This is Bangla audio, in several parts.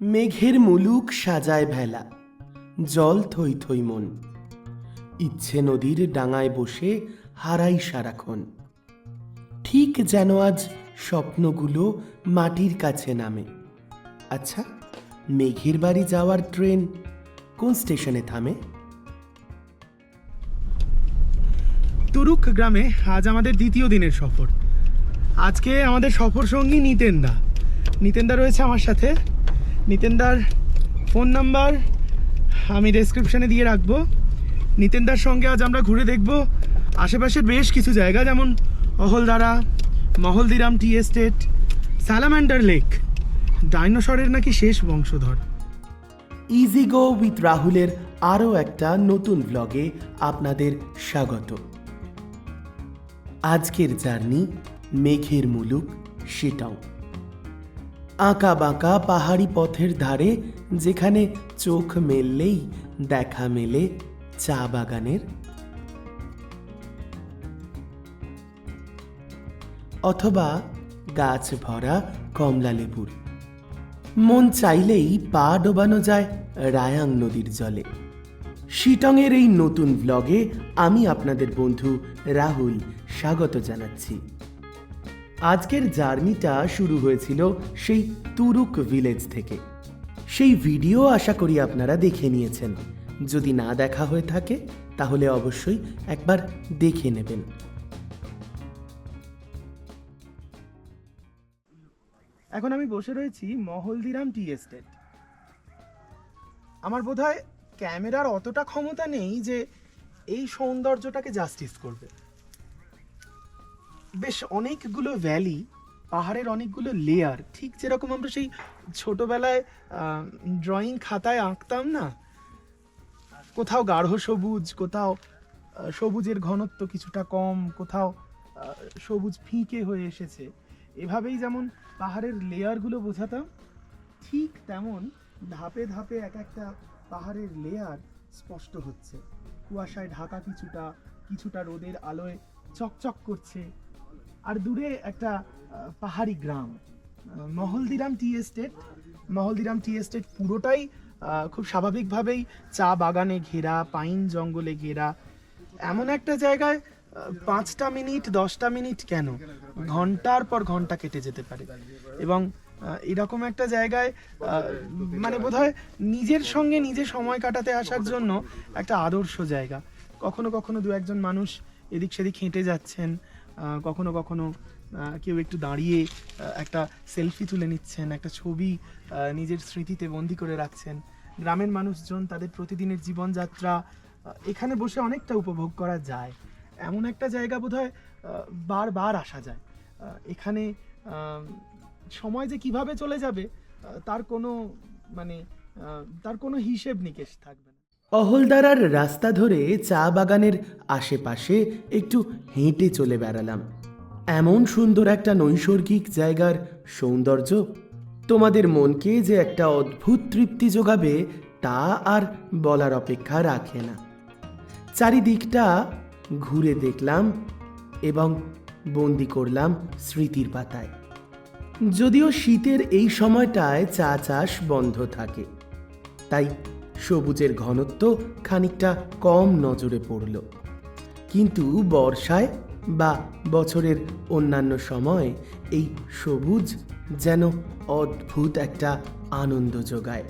মেঘের মুলুক সাজায় ভেলা, জল থই থই মন। ইচ্ছে নদীর ডাঙায় বসে হারাই সারাক্ষণ। ঠিক যেন আজ স্বপ্নগুলো মাটির কাছে নামে। আচ্ছা মেঘের বাড়ি যাওয়ার ট্রেন কোন স্টেশনে থামে? তুরুক গ্রামে আজ আমাদের দ্বিতীয় দিনের সফর। আজকে আমাদের সফর সঙ্গী নিতেন্দা। নিতেন্দা রয়েছে আমার সাথে। নিতেনদার ফোন নাম্বার আমি ডেসক্রিপশনে দিয়ে রাখব। নিতেনদার সঙ্গে আজ আমরা ঘুরে দেখব। আশেপাশের বেশ কিছু জায়গা, যেমন Ahaldara, Mahaldiram tea estate, salamander lake. ডাইনোসরের নাকি শেষ বংশধর। ইজি গো উইথ রাহুলের আরও একটা নতুন ব্লগে আপনাদের স্বাগত। আজকের জার্নি মেঘের মুলুক শিটাও আঁকা বাঁকা পাহাড়ি পথের ধারে, যেখানে চোখ মেললেই দেখা মেলে চা বাগানের। অথবা গাছ ভরা কমলা লেবুর। মন চাইলেই পা ডোবানো যায় রায়াং নদীর জলে। শিটংয়ের এই নতুন ব্লগে আমি আপনাদের বন্ধু রাহুল স্বাগত জানাচ্ছি। আজকের জার্নিটা শুরু হয়েছিল সেই তুরুক ভিলেজ থেকে। সেই ভিডিও আশা করি আপনারা দেখে নিয়েছেন। যদি না দেখা হয়ে থাকে, তাহলে অবশ্যই একবার দেখে নেবেন। এখন আমি বসে রয়েছি মহলদিরাম টি এস্টেট। আমার বোধহয় ক্যামেরার অতটা ক্ষমতা নেই যে এই সৌন্দর্যটাকে জাস্টিস করবে। বেশ অনেকগুলো ভ্যালি পাহাড়ের অনেকগুলো লেয়ার ঠিক যেরকম আমরা সেই ছোটবেলায় ড্রয়িং খাতায় আঁকতাম না? কোথাও গাঢ় সবুজ, কোথাও সবুজের ঘনত্ব কিছুটা কম, কোথাও সবুজ ফিকে হয়ে এসেছে। এভাবেই যেমন পাহাড়ের লেয়ারগুলো বোঝাতাম, ঠিক তেমন ধাপে ধাপে এক একটা পাহাড়ের লেয়ার স্পষ্ট হচ্ছে। কুয়াশায় ঢাকা কিছুটা কিছুটা রোদের আলোয় চকচক করছে। আর দূরে একটা পাহাড়ি গ্রাম Mahaldiram tea estate. Mahaldiram tea estate পুরোটাই খুব স্বাভাবিকভাবেই চা বাগানে ঘেরা, পাইন জঙ্গলে ঘেরা। এমন একটা জায়গায় পাঁচটা মিনিট, দশটা মিনিট কেন? ঘণ্টার পর ঘণ্টা কেটে যেতে পারে। এবং এরকম একটা জায়গায় মানে বোধহয় নিজের সঙ্গে নিজে সময় কাটাতে আসার জন্য একটা আদর্শ জায়গা। কখনো কখনো দু একজন মানুষ এদিক সেদিক হেঁটে যাচ্ছেন কখনো কখনো কেউ একটু দাঁড়িয়ে একটা সেলফি তুলে নিচ্ছেন, একটা ছবি নিজের স্মৃতিতে বন্দি করে রাখছেন। গ্রামের মানুষজন তাদের প্রতিদিনের জীবনযাত্রা এখানে বসে অনেকটা উপভোগ করা যায়। এমন একটা জায়গা বোধহয় বারবার আসা যায়। এখানে সময় যে কীভাবে চলে যাবে তার কোনো মানে তার কোনো হিসেব নিকেশ থাকবে না। অহলদারার রাস্তা ধরে চা বাগানের আশেপাশে একটু হেঁটে চলে বেড়ালাম। এমন সুন্দর একটা নৈসর্গিক জায়গার সৌন্দর্য। তোমাদের মনকে যে একটা অদ্ভুত তৃপ্তি যোগাবে তা আর বলার অপেক্ষা রাখে না। চারিদিকটা ঘুরে দেখলাম এবং বন্দি করলাম স্মৃতির পাতায়। যদিও শীতের এই সময়টায় চা চাষ বন্ধ থাকে, তাই সবুজের ঘনত্ব খানিকটা কম নজরে পড়ল। কিন্তু বর্ষায় বা বছরের অন্যান্য সময় এই সবুজ যেন অদ্ভুত একটা আনন্দ যোগায়।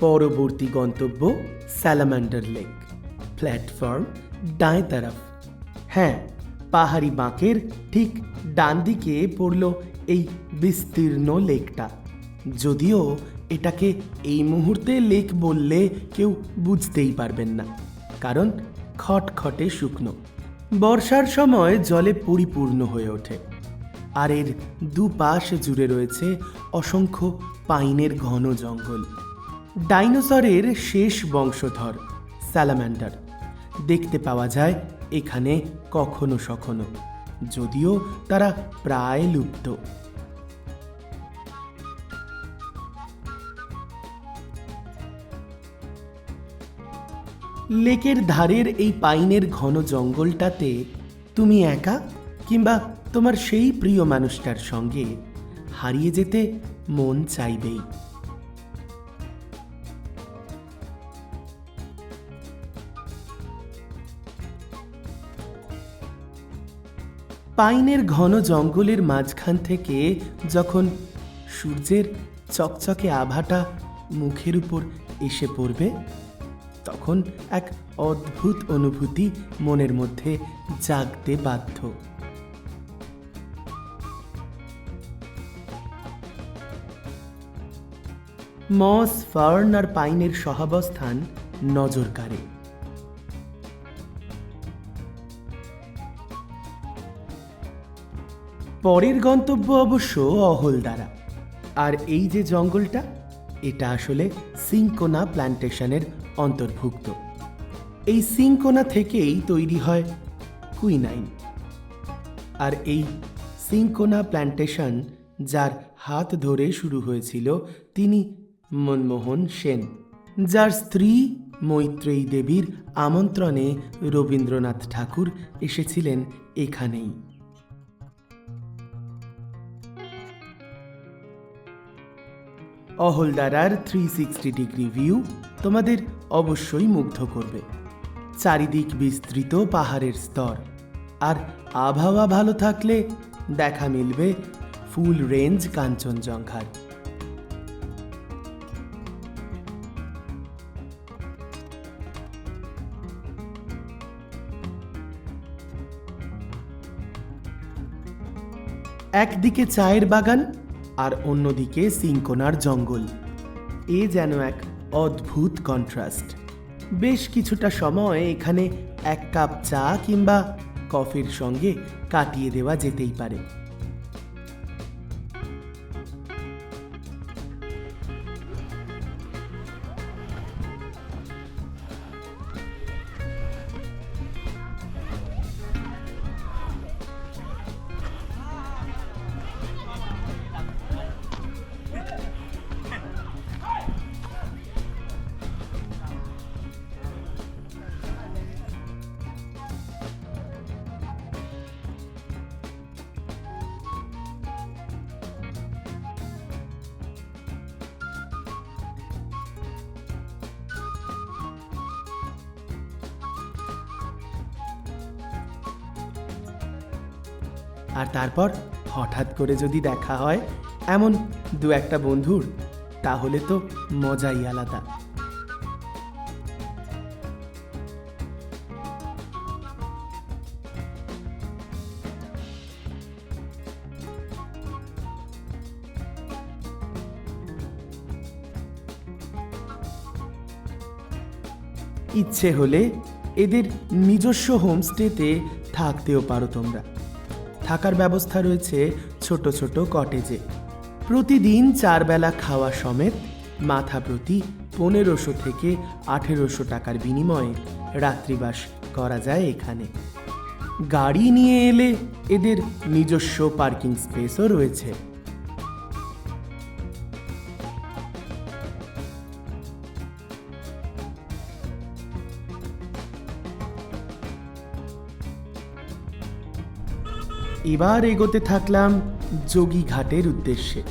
পরবর্তী গন্তব্য স্যালামান্ডার লেক। প্ল্যাটফর্ম ডাঁয় তরফ। হ্যাঁ পাহাড়ি বাঁকের ঠিক ডান দিকে পড়ল এই বিস্তীর্ণ লেকটা। যদিও এটাকে এই মুহূর্তে লেক বললে কেউ বুঝতেই পারবেন না, কারণ খটখটে শুকনো। বর্ষার সময় জলে পরিপূর্ণ হয়ে ওঠে। আর এর দুপাশ জুড়ে রয়েছে অসংখ্য পাইনের ঘন জঙ্গল। ডাইনোসরের শেষ বংশধর স্যালামান্ডার দেখতে পাওয়া যায় এখানে কখনো সখনো, যদিও তারা প্রায় লুপ্ত। লেকের ধারের এই পাইনের ঘন জঙ্গলটাতে তুমি একা কিংবা তোমার সেই প্রিয় মানুষটার সঙ্গে হারিয়ে যেতে মন চাইবেই। পাইনের ঘন জঙ্গলের মাঝখান থেকে যখন সূর্যের চকচকে আভাটা মুখের উপর এসে পড়বে, তখন এক অদ্ভুত অনুভূতি মনের মধ্যে জাগতে বাধ্য। মস ফার্ন আর পাইনের সহাবস্থান নজর কাড়ে পরের গন্তব্য অবশ্য অহলদারা আর এই যে জঙ্গলটা, এটা আসলে সিঙ্কোনা প্ল্যান্টেশনের অন্তর্ভুক্ত। এই সিঙ্কোনা থেকেই তৈরি হয় কুইনাইন। আর এই সিঙ্কোনা প্ল্যান্টেশন যার হাত ধরে শুরু হয়েছিল তিনি মনমোহন সেন, যার স্ত্রী মৈত্রেয়ী দেবীর আমন্ত্রণে রবীন্দ্রনাথ ঠাকুর এসেছিলেন এখানেই। অহলদারার থ্রি সিক্সটি ডিগ্রি ভিউ তোমাদের অবশ্যই মুগ্ধ করবে। চারিদিক বিস্তৃত পাহাড়ের স্তর। আর আবহাওয়া ভালো থাকলে দেখা মিলবে ফুল রেঞ্জ কাঞ্চনজঙ্ঘার। একদিকে চায়ের বাগান আর অন্যদিকে সিঙ্কোনার জঙ্গল। এ যেন এক অদ্ভুত কন্ট্রাস্ট বেশ কিছুটা সময় এখানে এক কাপ চা কিংবা কফির সঙ্গে কাটিয়ে দেওয়া যেতেই পারে। আর তারপর হঠাৎ করে যদি দেখা হয় এমন দু একটা বন্ধুর, তাহলে তো মজাই আলাদা। ইচ্ছে হলে এদের নিজস্ব হোমস্টেতে থাকতেও পারো তোমরা। থাকার ব্যবস্থা রয়েছে ছোট ছোট কটেজে। প্রতিদিন চারবেলা খাওয়া সমেত মাথা প্রতি পনেরোশো থেকে আঠেরোশো টাকার বিনিময়ে রাত্রিবাস করা যায় এখানে। গাড়ি নিয়ে এলে এদের নিজস্ব পার্কিং স্পেসও রয়েছে। এবার এগোতে থাকলাম যোগী ঘাটের উদ্দেশ্যে।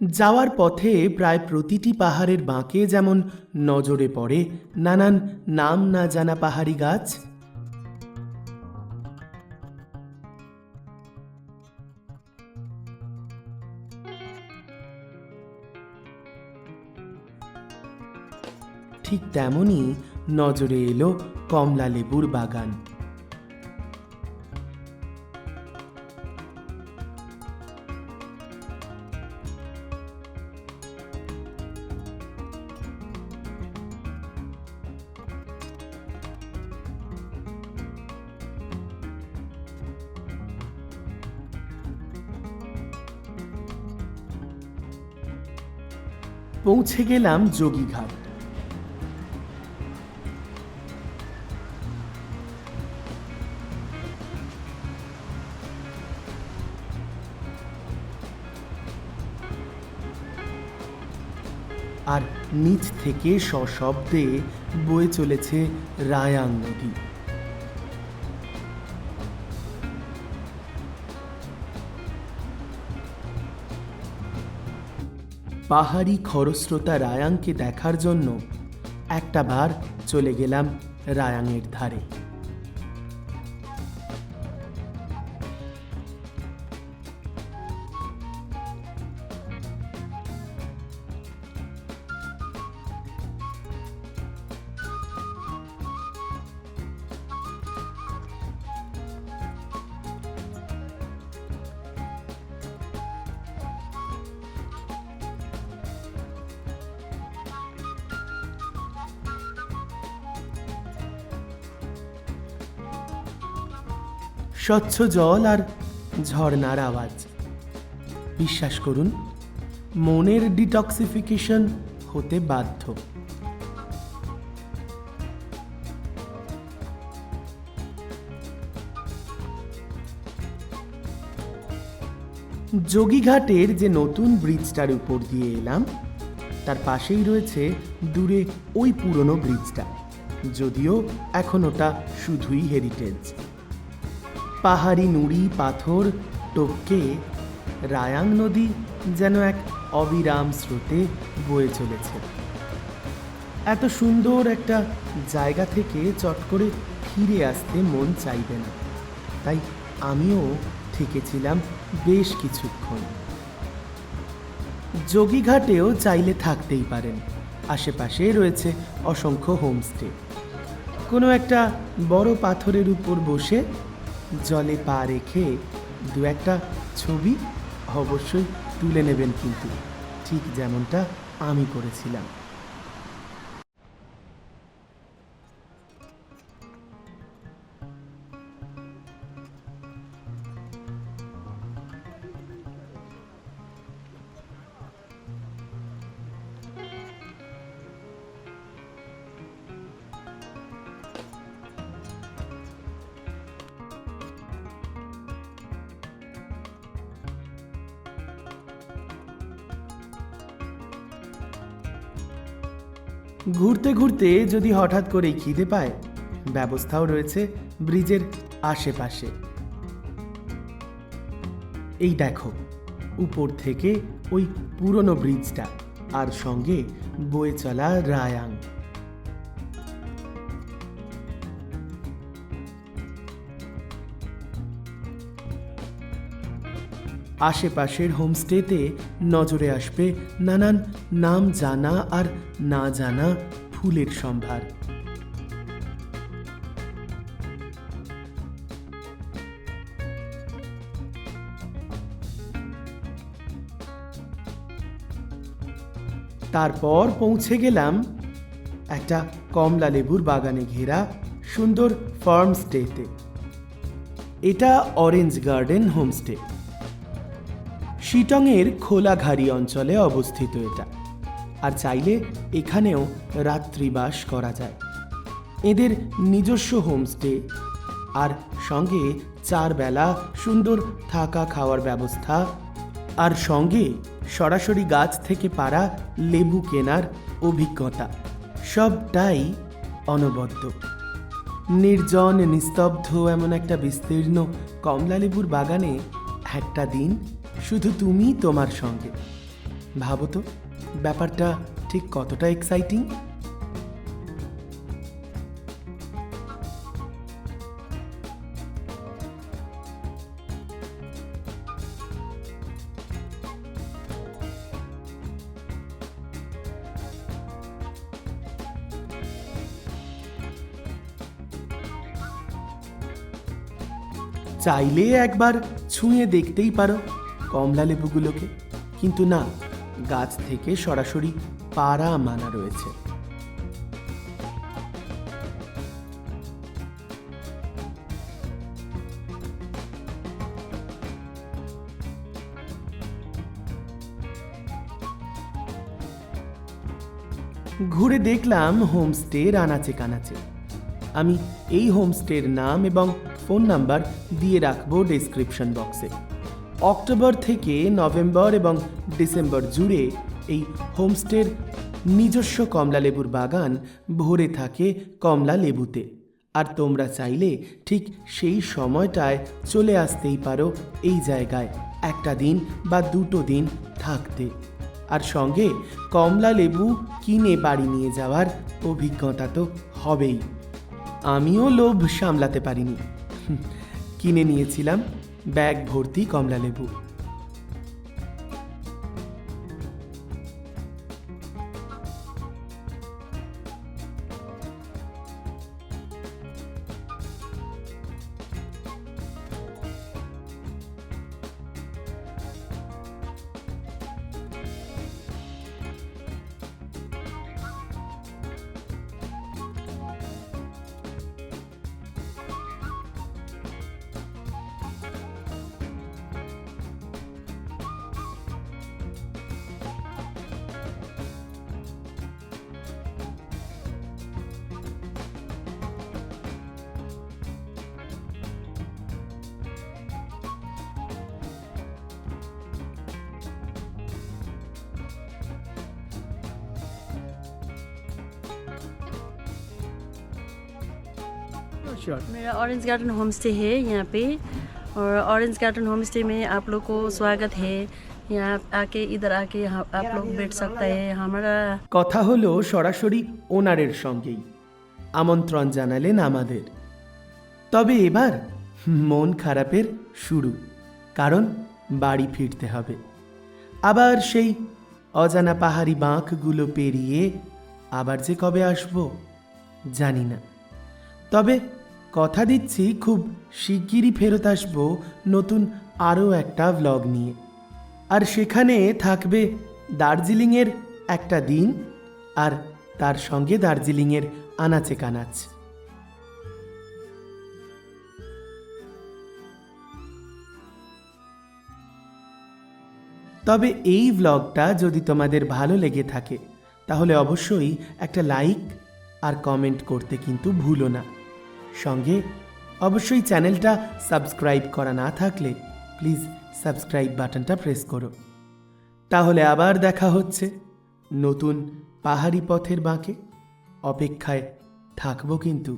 যাওয়ার পথে প্রায় প্রতিটি পাহাড়ের বাঁকে যেমন নজরে পড়ে, নানান নাম না জানা পাহাড়ি গাছ ঠিক তেমনই নজরে এলো কমলা লেবুর বাগান। পৌঁছে গেলাম যোগীঘাট। আর নিচ থেকে সশব্দে বয়ে চলেছে রায়াং নদী। পাহাড়ি খরস্রোতা রায়াংকে দেখার জন্য একটা বার চলে গেলাম রায়াংয়ের ধারে। স্বচ্ছ জল আর ঝর্ণার আওয়াজ। বিশ্বাস করুন, মনের ডিটক্সিফিকেশন হতে বাধ্য। যোগীঘাটের যে নতুন ব্রিজটার উপর দিয়ে এলাম, তার পাশেই রয়েছে দূরে ওই পুরনো ব্রিজটা, যদিও এখন ওটা শুধুই হেরিটেজ পাহাড়ি নুড়ি, পাথর, টপকে রায়াং নদী যেন এক অবিরাম স্রোতে বয়ে চলেছে। এত সুন্দর একটা জায়গা থেকে চট করে ফিরে আসতে মন চাইবে না। তাই আমিও থেকেছিলাম বেশ কিছুক্ষণ। যোগীঘাটেও চাইলে থাকতেই পারেন। আশেপাশে রয়েছে অসংখ্য হোমস্টে। কোনো একটা বড় পাথরের উপর বসে জলে পা রেখে দু একটা ছবি অবশ্যই তুলে নেবেন কিন্তু ঠিক যেমনটা আমি করেছিলাম। ঘুরতে ঘুরতে যদি হঠাৎ করে খিদে পায়, ব্যবস্থাও রয়েছে ব্রিজের আশেপাশে। এই দেখো, উপর থেকে ওই পুরনো ব্রিজটা, আর সঙ্গে বয়ে চলা রায়াং। আশেপাশের হোমস্টেতে নজরে আসবে নানান নাম জানা আর না জানা ফুলের সম্ভার। তারপর পৌঁছে গেলাম একটা কমলা লেবুর বাগানে ঘেরা সুন্দর ফার্ম স্টেতে। এটা অরেঞ্জ গার্ডেন হোমস্টে। শিটংয়ের খোলাঘাড়ি অঞ্চলে অবস্থিত এটা। আর চাইলে এখানেও রাত্রিবাস করা যায়। এদের নিজস্ব হোমস্টে আর সঙ্গে চার বেলা সুন্দর থাকা খাওয়ার ব্যবস্থা আর সঙ্গে সরাসরি গাছ থেকে পারা লেবু কেনার অভিজ্ঞতা। সবটাই অনবদ্য। নির্জন, নিস্তব্ধ এমন একটা বিস্তীর্ণ কমলালেবুর বাগানে একটা দিন শুধু তুমি তোমার সঙ্গে। ভাবো তো, ব্যাপারটা ঠিক কতটা এক্সাইটিং চাইলে একবার ছুঁয়ে দেখতেই পারো। কমলা লেবুগুলোকে। কিন্তু না, গাছ থেকে সরাসরি পাড়া মানা রয়েছে। ঘুরে দেখলাম হোমস্টের আনাচে কানাচে। আমি এই হোমস্টের নাম এবং ফোন নাম্বার দিয়ে রাখব ডেসক্রিপশন বক্সে। অক্টোবর থেকে নভেম্বর এবং ডিসেম্বর জুড়ে এই হোমস্টের নিজস্ব কমলা লেবুর বাগান ভরে থাকে কমলা লেবুতে আর তোমরা চাইলে ঠিক সেই সময়টায় চলে আসতেই পারো এই জায়গায়, একটা দিন বা দুটো দিন থাকতে। আর সঙ্গে কমলা লেবু কিনে বাড়ি নিয়ে যাওয়ার অভিজ্ঞতা তো হবেই। আমিও লোভ সামলাতে পারিনি। কিনে নিয়েছিলাম। ব্যাগ ভর্তি কমলা লেবু मेरा ऑरेंज गार्डन होम स्टे है यहाँ पे और ऑरेंज गार्डन होम स्टे में आप लोग को स्वागत है यहाँ आके इधर आके यहाँ आप लोग बैठ सकता है हमारा কথা হলো সরাসরি ওনারের সঙ্গেই আমন্ত্রণ জানালেন আমাদের তবে এবার মন খারাপের শুরু কারণ বাড়ি ফিরতে হবে আবার সেই অজানা পাহাড়ি বাঁকগুলো পেরিয়ে আবার যে কবে আসব জানি না তবে কথা দিচ্ছি, খুব শিগগিরই ফেরত আসব নতুন আরও একটা ভ্লগ নিয়ে। আর সেখানে থাকবে দার্জিলিংয়ের একটা দিন আর তার সঙ্গে দার্জিলিংয়ের আনাচে কানাচ। তবে এই ভ্লগটা যদি তোমাদের ভালো লেগে থাকে, তাহলে অবশ্যই একটা লাইক আর কমেন্ট করতে কিন্তু ভুলো না। সঙ্গে অবশ্যই চ্যানেলটা সাবস্ক্রাইব করা না থাকলে প্লিজ সাবস্ক্রাইব বাটনটা প্রেস করো। তাহলে আবার দেখা হচ্ছে নতুন পাহাড়ি পথের বাঁকে। অপেক্ষায় থাকব কিন্তু।